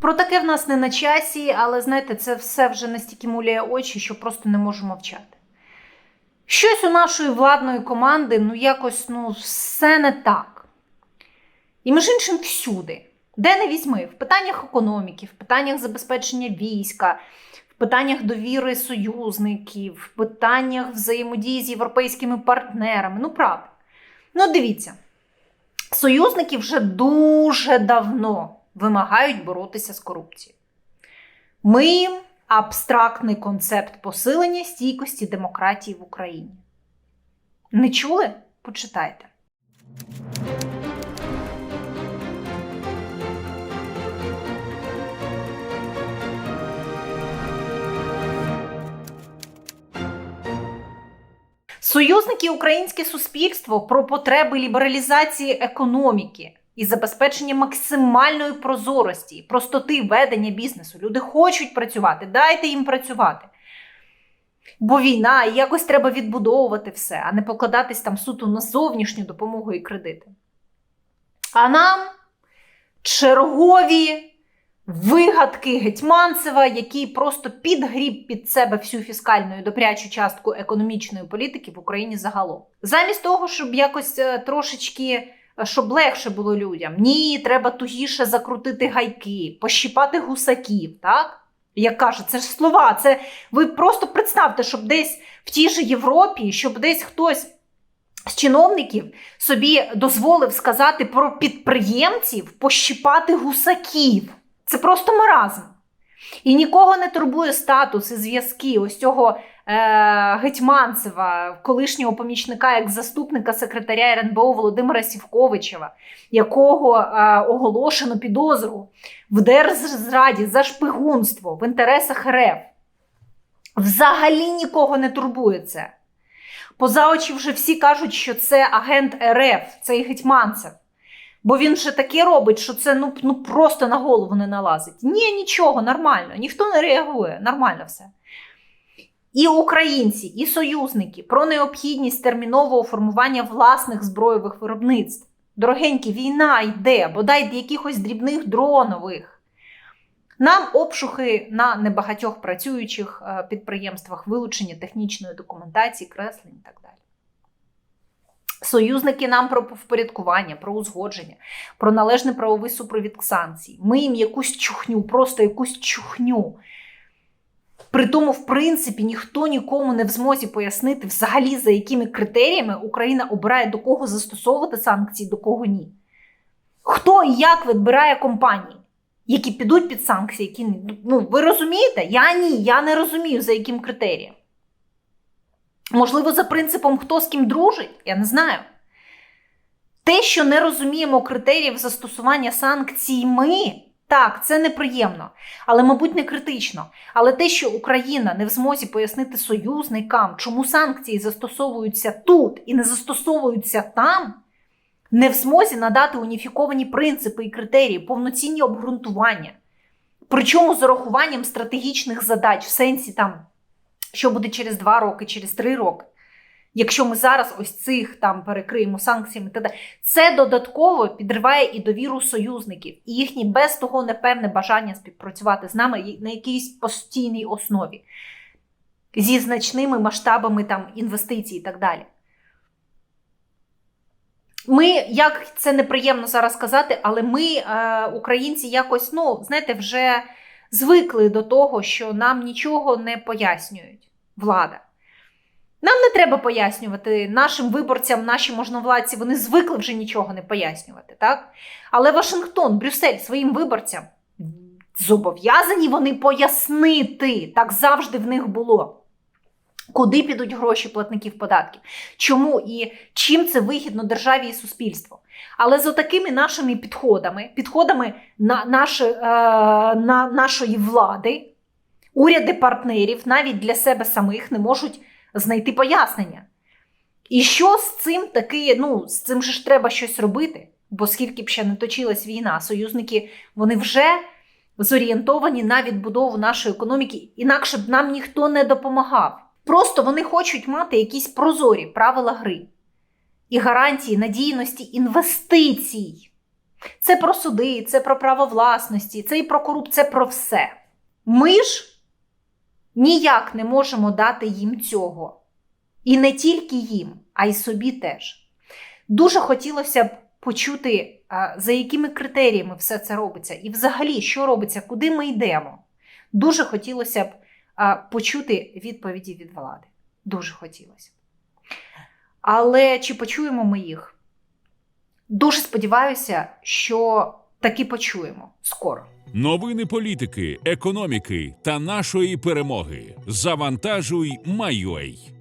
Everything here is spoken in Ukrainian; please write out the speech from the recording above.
Про таке в нас не на часі, але знаєте, це все вже настільки муляє очі, що просто не можу мовчати. Щось у нашої владної команди, ну якось ну, все не так. І між іншим всюди. Де не візьми, в питаннях економіки, в питаннях забезпечення війська, в питаннях довіри союзників, в питаннях взаємодії з європейськими партнерами. Ну, правда. Ну, дивіться, союзники вже дуже давно вимагають боротися з корупцією. Ми абстрактний концепт посилення стійкості демократії в Україні. Не чули? Почитайте. Союзники українське суспільство про потреби лібералізації економіки і забезпечення максимальної прозорості, простоти ведення бізнесу. Люди хочуть працювати, дайте їм працювати. Бо війна, і якось треба відбудовувати все, а не покладатись там суто на зовнішню допомогу і кредити. А нам чергові вигадки Гетьманцева, який просто підгріб під себе всю фіскальну і допрячу частку економічної політики в Україні загалом. Замість того, щоб якось е, трошечки, щоб легше було людям, ні, треба тугіше закрутити гайки, пощіпати гусаків, так? Як кажуть, це ж слова. Це ви просто представте, щоб десь в тій же Європі, щоб десь хтось з чиновників собі дозволив сказати про підприємців пощіпати гусаків. Це просто маразм. І нікого не турбує статус і зв'язки ось цього е, Гетьманцева, колишнього помічника як заступника секретаря РНБО Володимира Сівковичева, якого е, оголошено підозру в держзраді за шпигунство в інтересах РФ. Взагалі нікого не турбує це. Поза очі вже всі кажуть, що це агент РФ, цей Гетьманцев. Бо він вже таке робить, що це ну, ну просто на голову не налазить. Ні, нічого, нормально, ніхто не реагує, нормально все. І українці, і союзники про необхідність термінового формування власних збройових виробництв. Дорогенькі, війна йде, бодай якихось дрібних дронових. Нам обшухи на небагатьох працюючих е, підприємствах, вилучення технічної документації, креслень і так далі. Союзники нам про впорядкування, про узгодження, про належний правовий супровід санкцій. Ми їм якусь чухню, просто якусь чухню. При тому, в принципі, ніхто нікому не в змозі пояснити, взагалі, за якими критеріями Україна обирає до кого застосовувати санкції, до кого ні. Хто і як відбирає компанії, які підуть під санкції, які. Ну, ви розумієте? Я ні, я не розумію, за яким критерієм. Можливо, за принципом, хто з ким дружить, я не знаю. Те, що не розуміємо критеріїв застосування санкцій ми, так, це неприємно, але, мабуть, не критично. Але те, що Україна не в змозі пояснити союзникам, чому санкції застосовуються тут і не застосовуються там, не в змозі надати уніфіковані принципи і критерії, повноцінні обґрунтування. Причому з урахуванням стратегічних задач в сенсі там що буде через два роки, через три роки. Якщо ми зараз ось цих там перекриємо санкціями, тоді це додатково підриває і довіру союзників, і їхнє без того непевне бажання співпрацювати з нами на якійсь постійній основі, зі значними масштабами там інвестицій і так далі. Ми, як це неприємно зараз сказати, але ми, е, українці, якось, ну, знаєте, вже звикли до того, що нам нічого не пояснюють влада. Нам не треба пояснювати нашим виборцям, наші можновладці, вони звикли вже нічого не пояснювати. так? Але Вашингтон, Брюссель своїм виборцям зобов'язані вони пояснити. Так завжди в них було. Куди підуть гроші платників податків? Чому і чим це вигідно державі і суспільству? Але з отакими нашими підходами, підходами на, наші, е, на нашої влади, уряди партнерів навіть для себе самих не можуть знайти пояснення. І що з цим таки, ну, з цим же ж треба щось робити, бо скільки б ще не точилась війна, союзники вони вже зорієнтовані на відбудову нашої економіки, інакше б нам ніхто не допомагав. Просто вони хочуть мати якісь прозорі правила гри і гарантії надійності інвестицій. Це про суди, це про право власності, це і про корупцію, це про все. Ми ж ніяк не можемо дати їм цього. І не тільки їм, а й собі теж. Дуже хотілося б почути, за якими критеріями все це робиться, і взагалі, що робиться, куди ми йдемо. Дуже хотілося б почути відповіді від влади. Дуже хотілося. б. Але чи почуємо ми їх? Дуже сподіваюся, що таки почуємо скоро. Новини політики, економіки та нашої перемоги. Завантажуй, Майой.